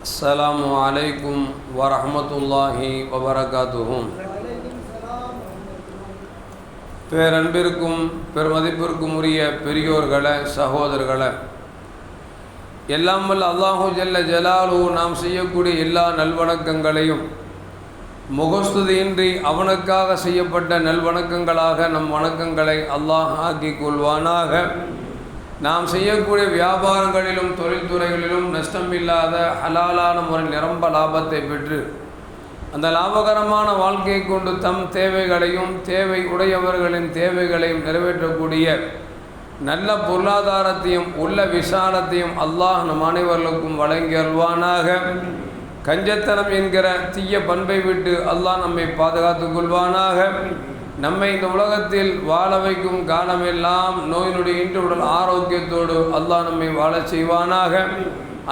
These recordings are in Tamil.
السلام عليكم ورحمة الله وبركاته பேரன்பிற்கும் பெருமதிப்பிற்கும் உரிய பெரியோர்களே சகோதரர்களே எல்லாம் வல்ல அல்லாஹு ஜல்ல ஜலாலு நாம் செய்யக்கூடிய எல்லா நல்வணக்கங்களையும் முகஸ்துதியின்றி அவனுக்காக செய்யப்பட்ட நல்வணக்கங்களாக நம் வணக்கங்களை அல்லாஹ் ஆக்கிக் கொள்வானாக நாம் செய்யக்கூடிய வியாபாரங்களிலும் தொழில்துறைகளிலும் நஷ்டமில்லாத ஹலாலான முறை நிரம்ப லாபத்தை பெற்று அந்த லாபகரமான வாழ்க்கையை கொண்டு தம் தேவைகளையும் தேவை உடையவர்களின் தேவைகளையும் நிறைவேற்றக்கூடிய நல்ல பொருளாதாரத்தையும் உள்ள விசாலத்தையும் அல்லாஹ் நம் அனைவர்களுக்கும் வழங்கி அல்வானாக கஞ்சத்தனம் என்கிற தீய பண்பை விட்டு அல்லாஹ் நம்மை பாதுகாத்துக் கொள்வானாக. நம்மை இந்த உலகத்தில் வாழ வைக்கும் காலமெல்லாம் நோயினுடைய இன்று உடல் ஆரோக்கியத்தோடு அல்லாஹ் நம்மை வாழச் செய்வானாக.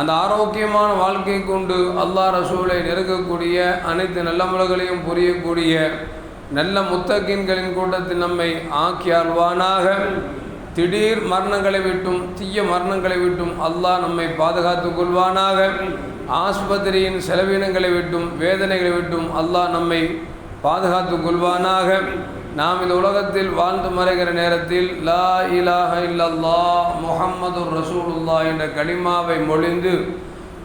அந்த ஆரோக்கியமான வாழ்க்கை கொண்டு அல்லாஹ் ரசூலை நெருக்கக்கூடிய அனைத்து நல்ல முறைகளையும் புரியக்கூடிய நல்ல முத்தகின்களின் கூட்டத்தில் நம்மை ஆக்கி திடீர் மரணங்களை விட்டும் தீய மரணங்களை விட்டும் அல்லாஹ் நம்மை பாதுகாத்துக் கொள்வானாக. ஆஸ்பத்திரியின் செலவினங்களை விட்டும் வேதனைகளை விட்டும் அல்லாஹ் நம்மை பாதுகாத்துக் கொள்வானாக. நாம் இந்த உலகத்தில் வாழ்ந்து மறைகிற நேரத்தில் லா இலாஹ இல்லல்லா முஹம்மது ரசூலுல்லா என்ற களிமாவை மொழிந்து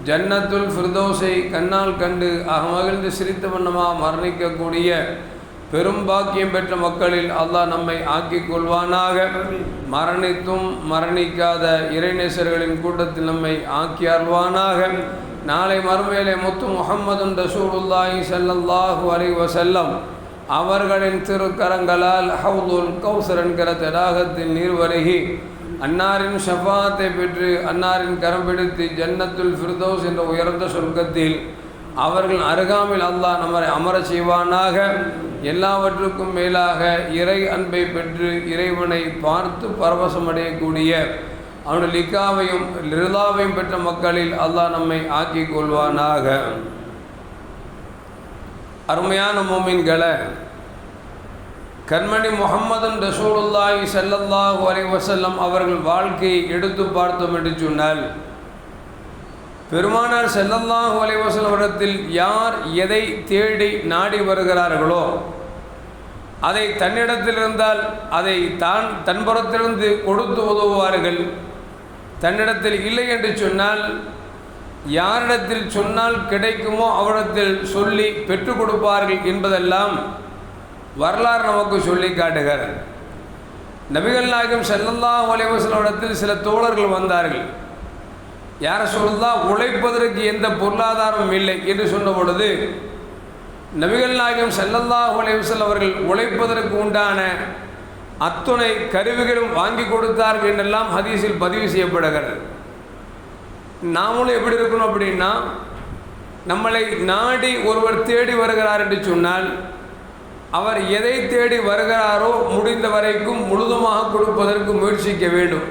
ஜன்னத்துல் ஃபிர்தோஸை கண்ணால் கண்டு அகமகிழ்ந்து சிரித்த வண்ணமாக மரணிக்கக்கூடிய பெரும் பாக்கியம் பெற்ற மக்களில் அல்லாஹ் நம்மை ஆக்கிக் கொள்வானாக. மரணித்தும் மரணிக்காத இறைநேசர்களின் கூட்டத்தில் நம்மை ஆக்கி அருள்வானாக நாளை மறுமையிலே முத்து முகம்மதுன் ரசூலுல்லாஹி ஸல்லல்லாஹு அலைஹி செல்லம் அவர்களின் திருக்கரங்களால் ஹவுதுல் கௌசர் என்கிற தடாகத்தின் நீர் வருகி அன்னாரின் ஷஃபாத்தை பெற்று அன்னாரின் கரம் பிடித்து ஜன்னத்துல் ஃபிர்தௌஸ் என்ற உயர்ந்த சொர்க்கத்தில் அவர்கள் அருகாமில் அல்லாஹ் நம்மை அமர செய்வானாக. எல்லாவற்றுக்கும் மேலாக இறை அன்பை பெற்று இறைவனை பார்த்து பரவசமடையக்கூடிய அவனுடைய லிக்காவையும் ரிதாவையும் பெற்ற மக்களில் அல்லாஹ் நம்மை ஆக்கிக் கொள்வானாக. அருமையான மோமீன்களை கண்மணி முகம்மதன் ரசூலுல்லாஹி ஸல்லல்லாஹு அலி வசல்லம் அவர்கள் வாழ்க்கையை எடுத்து பார்த்தோம் என்று சொன்னால் பெருமானார் ஸல்லல்லாஹு அலி வஸல்லம் இடத்தில் யார் எதை தேடி நாடி வருகிறார்களோ அதை தன்னிடத்தில் இருந்தால் அதை தான் தன்புறத்திலிருந்து கொடுத்து உதவுவார்கள். தன்னிடத்தில் இல்லை என்று சொன்னால் யாரிடத்தில் சொன்னால் கிடைக்குமோ அவரிடத்தில் சொல்லி பெற்றுக் கொடுப்பார்கள் என்பதெல்லாம் வரலாறு நமக்கு சொல்லி காட்டுகிறார். நபிகள் நாயகம் செல்லல்லா இடத்தில் சில தோழர்கள் வந்தார்கள். யார சொல்லா உழைப்பதற்கு எந்த பொருளாதாரமும் இல்லை என்று சொன்ன பொழுது நபிகள் நாயகம் செல்லல்லா உலைவசல் அவர்கள் உழைப்பதற்கு உண்டான அத்துணை கருவிகளும் வாங்கி கொடுத்தார்கள் என்றெல்லாம் ஹதீஸில் பதிவு செய்யப்படுகிறது. நாமளும் எப்படி இருக்கணும் அப்படின்னா நம்மளை நாடி ஒருவர் தேடி வருகிறார் என்று சொன்னால் அவர் எதை தேடி வருகிறாரோ முடிந்த வரைக்கும் முழுதுமாக கொடுப்பதற்கு முயற்சிக்க வேண்டும்.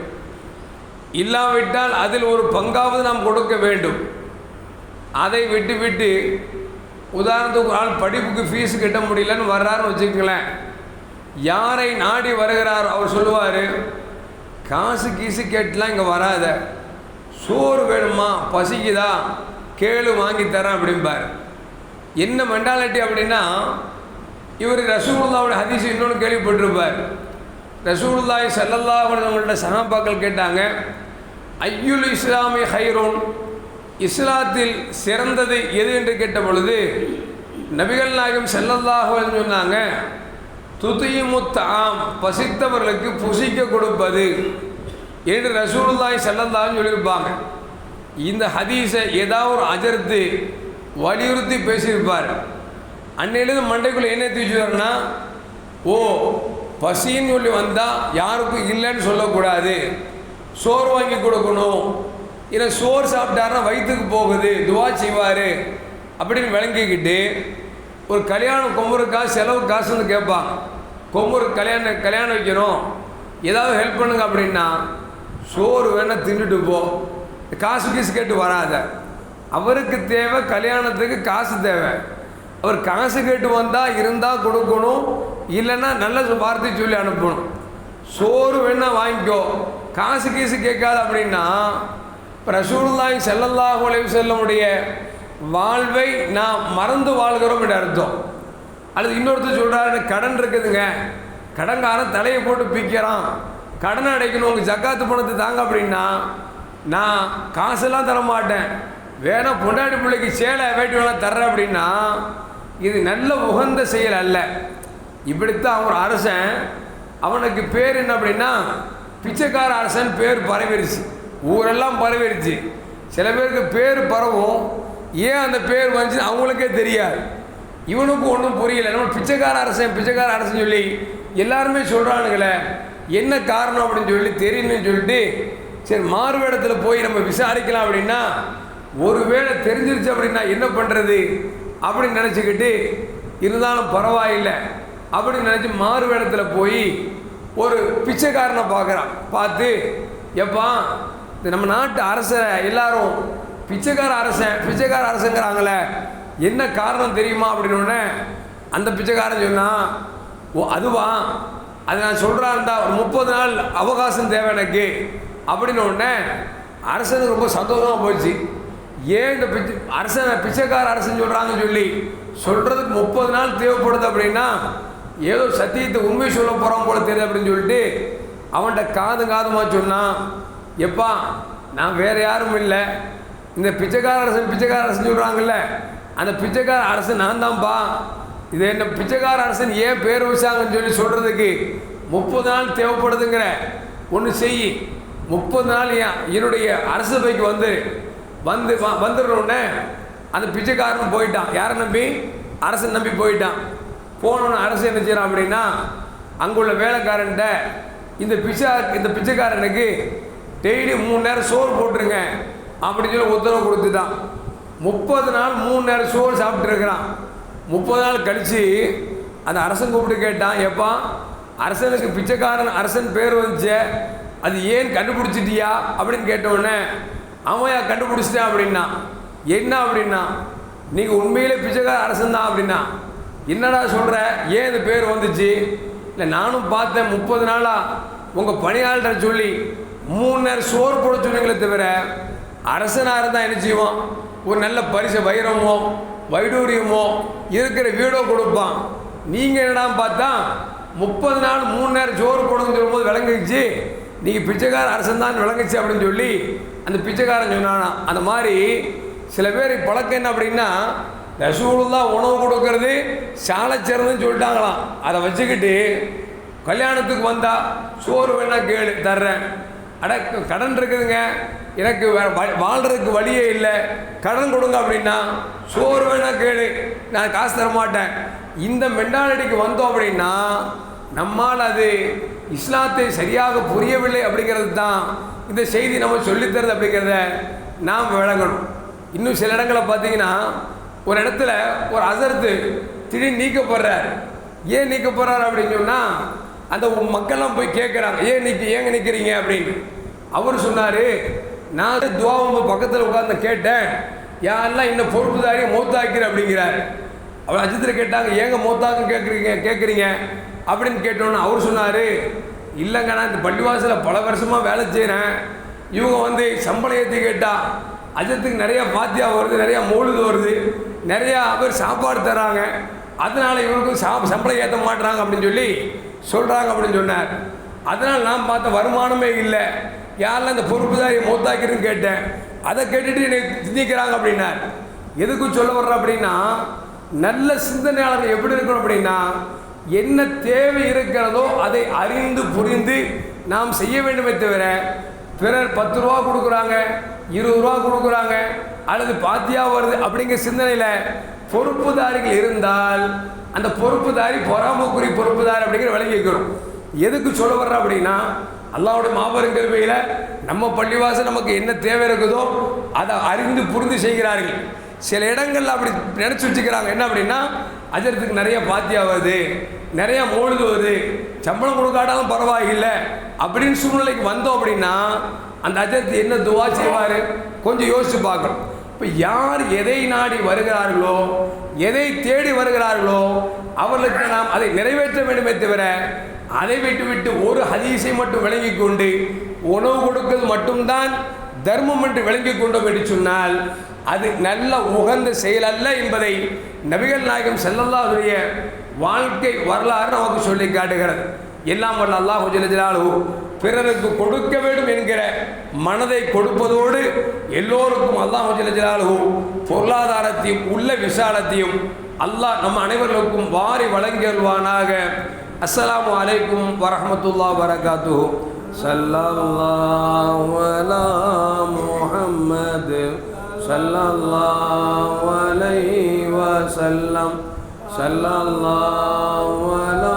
இல்லாவிட்டால் அதில் ஒரு பங்காவது நாம் கொடுக்க வேண்டும். அதை விட்டு விட்டு உதாரணத்துக்கு ஆள் படிப்புக்கு ஃபீஸ் கட்ட முடியலன்னு வர்றாருன்னு வச்சுக்கங்களேன். யாரை நாடி வருகிறார்? அவர் சொல்லுவார் காசு கீசு கேட்டுலாம் இங்கே வராத. சோறு வேணுமா? பசிக்குதா? கேளு வாங்கி தரேன் அப்படிம்பார். என்ன மெண்டாலிட்டி அப்படின்னா இவர் ரசூலுல்லாவோட ஹதீஸ் இன்னொன்று கேள்விப்பட்டிருப்பார். ரசூலுல்லாய் சல்லல்லா அவங்கள்ட்ட சகாபாக்கள் கேட்டாங்க ஐயுல் இஸ்லாமி ஹைரோன்? இஸ்லாத்தில் சிறந்தது எது என்று கேட்ட பொழுது நபிகள் நாயகம் செல்லல்லாக சொன்னாங்க துதியுமுத்தாம் பசித்தவர்களுக்கு புசிக்க கொடுப்பது. என்று ரசூலுல்லாய் செல்லந்தான்னு சொல்லியிருப்பாங்க. இந்த ஹதீஸை ஏதாவது ஒரு அஜர்த்து வலியுறுத்தி பேசியிருப்பார். அன்னையிலேருந்து மண்டைக்குள்ளே என்ன தூச்சுவார்னா ஓ பசின்னு சொல்லி வந்தால் யாருக்கும் இல்லைன்னு சொல்லக்கூடாது. சோறு வாங்கி கொடுக்கணும். இல்லை சோறு சாப்பிட்டாருன்னா வயிற்றுக்கு போகுது துவா செய்வார் அப்படின்னு விளங்கிக்கிட்டு ஒரு கல்யாணம் கொம்புரு காசு செலவு காசுன்னு கேட்பான் கொம்புரு கல்யாணம் கல்யாணம் வைக்கணும். ஏதாவது ஹெல்ப் பண்ணுங்க அப்படின்னா சோறு வேணால் தின்னுட்டு போ. காசு கீசு கேட்டு வராத. அவருக்கு தேவை கல்யாணத்துக்கு காசு தேவை. அவர் காசு கேட்டு வந்தால் இருந்தால் கொடுக்கணும். இல்லைன்னா நல்ல வார்த்தை சொல்லி அனுப்பணும். சோறு வேணால் வாங்கிக்கோ. காசு கீசு கேட்காது அப்படின்னா இப்போ ரசூலுல்லாஹி ஸல்லல்லாஹு அலைஹி வாழ்வை நாம் மறந்து வாழ்கிறோம் என்று அர்த்தம். அல்லது இன்னொருத்தர் சொல்கிறாரு கடன் இருக்குதுங்க. கடன்காரன் தலையை போட்டு பிக்கிறான். கடனை அடைக்கணும் உங்கள் ஜக்காத்து பணத்தை தாங்க அப்படின்னா நான் காசெல்லாம் தர மாட்டேன் வேணா பொண்டாட்டி பிள்ளைக்கு சேலை வேட்டி வேணா தர்றேன் அப்படின்னா இது நல்ல உகந்த செயல் அல்ல. இப்படித்தான் ஒரு அரசன் அவனுக்கு பேர் என்ன அப்படின்னா பிச்சைக்கார அரசன் பேர் பரவிடுச்சு ஊரெல்லாம் பரவிடுச்சு சில பேருக்கு பேர் பரவும். ஏன் அந்த பேர் வந்துச்சு அவங்களுக்கே தெரியாது. இவனுக்கும் ஒன்றும் புரியல. நம்ம பிச்சைக்கார அரசன் பிச்சைக்கார அரசன் சொல்லி எல்லாருமே சொல்கிறானுங்களே என்ன காரணம் அப்படின்னு சொல்லி தெரியணும்னு சொல்லிட்டு சரி மாறுவேடத்தில் போய் நம்ம விசாரிக்கலாம் அப்படின்னா ஒருவேளை தெரிஞ்சிருச்சு அப்படின்னா என்ன பண்ணுறது அப்படின்னு நினச்சிக்கிட்டு இருந்தாலும் பரவாயில்லை அப்படின்னு நினச்சி மாறுவேடத்தில் போய் ஒரு பிச்சைக்காரனை பார்க்குறான். பார்த்து எப்பா இந்த நம்ம நாட்டு அரசை எல்லாரும் பிச்சைக்கார அரசன் பிச்சைக்கார அரசுங்கிறாங்களே என்ன காரணம் தெரியுமா அப்படின்னு அந்த பிச்சைக்காரன் சொன்னான் ஓ அதுவா? அது நான் சொல்கிறாருந்தா ஒரு முப்பது நாள் அவகாசம் தேவை எனக்கு. அப்படின்னு உடனே அரசனுக்கு ரொம்ப சந்தோஷமாக போச்சு. ஏன் இந்த பிச்சை அரசனை பிச்சைக்கார அரசன் சொல்கிறாங்கன்னு சொல்லி சொல்கிறதுக்கு முப்பது நாள் தேவைப்படுது அப்படின்னா ஏதோ சத்தியத்தை உண்மை சொல்ல போகிறோம் போல தெரியுது அப்படின்னு சொல்லிட்டு அவன்கிட்ட காது காதுமாக சொன்னான். எப்பா நான் வேறு யாரும் இல்லை. இந்த பிச்சைக்கார அரசன் பிச்சைக்கார அரசன் சொல்கிறாங்கல்ல அந்த பிச்சைக்கார அரசன் நான் தான்ப்பா இது என்ன பிச்சைக்கார அரசன் ஏன் பேர் வச்சாங்கன்னு சொல்லி சொல்கிறதுக்கு முப்பது நாள் தேவைப்படுதுங்கிற. ஒன்று செய். முப்பது நாள் ஏன் என்னுடைய அரசு பைக்கு வந்து வந்து வந்துடுறோடனே அந்த பிச்சைக்காரன் போயிட்டான். யாரை நம்பி? அரசன் நம்பி போயிட்டான். போனோன்னு அரசு என்ன செய்கிறான் அப்படின்னா அங்குள்ள வேலைக்காரன்ட்ட இந்த பிச்சை இந்த பிச்சைக்காரனுக்கு டெய்லி மூணு நேரம் சோறு போட்டுருங்க அப்படின்னு சொல்லி உத்தரவு கொடுத்துட்டான். முப்பது நாள் மூணு நேரம் சோறு சாப்பிட்டுருக்கிறான். முப்பது நாள் கழித்து அந்த அரசன் கூப்பிட்டு கேட்டான் எப்பா அரசனுக்கு பிச்சைக்காரன் அரசன் பேர் வந்துச்சே அது ஏன் கண்டுபிடிச்சிட்டியா? அப்படின்னு கேட்டவுடனே அவன் கண்டுபிடிச்சிட்டேன் அப்படின்னா. என்ன அப்படின்னா? நீங்கள் உண்மையிலே பிச்சைக்கார அரசன் தான் அப்படின்னா. என்னடா சொல்கிற ஏன் இந்த பேர் வந்துச்சு? இல்லை நானும் பார்த்தேன் முப்பது நாளாக உங்கள் பணியாளர்கிட்ட சொல்லி மூணு நேரம் சோறு போட சொன்னீங்களே தவிர அரசனாக இருந்தால் என்ன செய்வோம் ஒரு நல்ல பரிசு வைரமோ வைடூரியமோ இருக்கிற வீடோ கொடுப்பான். நீங்கள் என்னடான்னு பார்த்தா முப்பது நாள் மூணு நேரம் சோறு கொடுங்க சொல்லும்போது விளங்குச்சு. நீங்கள் பிச்சைக்கார அரசன் தான் விளங்குச்சு அப்படின்னு சொல்லி அந்த பிச்சைக்காரன் சொன்னானா. அந்த மாதிரி சில பேர் பழக்கம் என்ன அப்படின்னா ரசூலுல்லாஹ் உணவு கொடுக்கறது சாலை சொல்லிட்டாங்களாம். அதை வச்சுக்கிட்டு கல்யாணத்துக்கு வந்தால் சோறு வேணா கேளு தர்றேன். அட கடன் இருக்குதுங்க. எனக்கு வாழ்கிறதுக்கு வழியே இல்லை. கடன் கொடுங்க அப்படின்னா சோறு வேணா கேளு. நான் காசு தர மாட்டேன். இந்த மென்டாலிட்டிக்கு வந்தோம் அப்படின்னா நம்மால் அது இஸ்லாத்தை சரியாக புரியவில்லை அப்படிங்கிறது தான் இந்த செய்தி நம்ம சொல்லித்தருது அப்படிங்கிறத நாம் விளங்கணும். இன்னும் சில இடங்களை பார்த்தீங்கன்னா ஒரு இடத்துல ஒரு அசர்த்து திடீர்னு நீக்கப்படுறார். ஏன் நீக்கப்படுறார் அப்படின்னு சொன்னால் அந்த மக்கள்லாம் போய் கேட்குறாங்க ஏன் நிற்க ஏங்க நிற்கிறீங்க அப்படின்னு. அவர் சொன்னார் நான் துவாவும் பக்கத்தில் உட்காந்து கேட்டேன். யாரெல்லாம் என்ன பொறுப்புதாரி? மூத்தாக்கிற அப்படிங்கிறார். அவர் அஜித்தில் கேட்டாங்க ஏங்க மூத்தாங்க கேட்குறீங்க கேட்குறீங்க அப்படின்னு கேட்டோன்னு அவர் சொன்னார் இல்லைங்க நான் இந்த பள்ளிவாசலில் பல வருஷமாக வேலை செய்கிறேன் இவங்க வந்து சம்பளம் ஏற்றி கேட்டால் அஜத்துக்கு நிறையா பாத்தியா வருது நிறையா மூழுது வருது. நிறையா பேர் சாப்பாடு தராங்க. அதனால் இவருக்கும் சா சம்பளம் ஏற்ற மாட்டுறாங்க அப்படின்னு சொல்லி சொல்கிறாங்க அப்படின்னு சொன்னார். அதனால் நான் பார்த்த வருமானமே இல்லை. யாரெல்லாம் இந்த பொறுப்புதாரி மூத்தாக்கிறேன்னு கேட்டேன். அதை கேட்டுட்டு என்னை சிந்திக்கிறாங்க அப்படின்னார். எதுக்கு சொல்ல வர்ற அப்படின்னா நல்ல சிந்தனையாளர்கள் எப்படி இருக்கணும் அப்படின்னா என்ன தேவை இருக்கிறதோ அதை அறிந்து புரிந்து நாம் செய்ய வேண்டுமே தவிர பிறர் பத்து ரூபா கொடுக்குறாங்க இருபது ரூபா கொடுக்குறாங்க அல்லது பாத்தியா வருது அப்படிங்கிற சிந்தனையில் பொறுப்புதாரிகள் இருந்தால் அந்த பொறுப்புதாரி பொறாமக்குறி பொறுப்புதாரி அப்படிங்கிற விளங்கி வைக்கிறோம் எதுக்கு சொல்ல வர்ற அப்படின்னா அல்லாவோட மாபெரும் கல்வியில் நம்ம பள்ளிவாசல் நமக்கு என்ன தேவை இருக்குதோ அதை அறிந்து புரிந்து செய்கிறார்கள். சில இடங்களில் அப்படி நினச்சி வச்சுக்கிறாங்க. என்ன அப்படின்னா அஜரத்துக்கு நிறைய பாத்தியா வருது நிறைய மோழுது சம்பளம் கொடுக்காட்டாலும் பரவாயில்லை அப்படின்னு சூழ்நிலைக்கு வந்தோம் அப்படின்னா அந்த அஜரத்து என்ன துவா செய்வார்? கொஞ்சம் யோசிச்சு பார்க்கணும். இப்போ யார் எதை நாடி வருகிறார்களோ எதை தேடி வருகிறார்களோ அவர்களுக்கு நாம் அதை நிறைவேற்ற வேண்டுமே தவிர அதை விட்டு விட்டு ஒரு ஹதீஸை மட்டும் விளங்கி கொண்டு உணவு கொடுக்கிறது மட்டும்தான் தர்மம் என்று விளங்கி கொண்டோம் என்று சொன்னால் அது நல்ல உகந்த செயல் அல்ல என்பதை நபிகள் நாயகம் செல்லல்லாவுடைய வாழ்க்கை வரலாறு நமக்கு சொல்லி காட்டுகிறது. எல்லாம் வல்ல அல்லாஹு ஜலஜலாலு பிறருக்கு கொடுக்க வேண்டும் என்கிற மனதை கொடுப்பதோடு எல்லோருக்கும் அல்லாஹ் ஜலாலு பொருளாதாரத்தையும் உள்ள விசாலத்தையும் அல்லாஹ் நம் அனைவர்களுக்கும் வாரி வழங்கியல்வானாக அஸ்லாம் அலைக்கும் வரமத்துல்லா வரகாத்து சல்லல்லாஹு அலா முஹம்மது சல்லல்லாஹு அலைஹி வஸல்லம். சல்லல்லாஹு அலா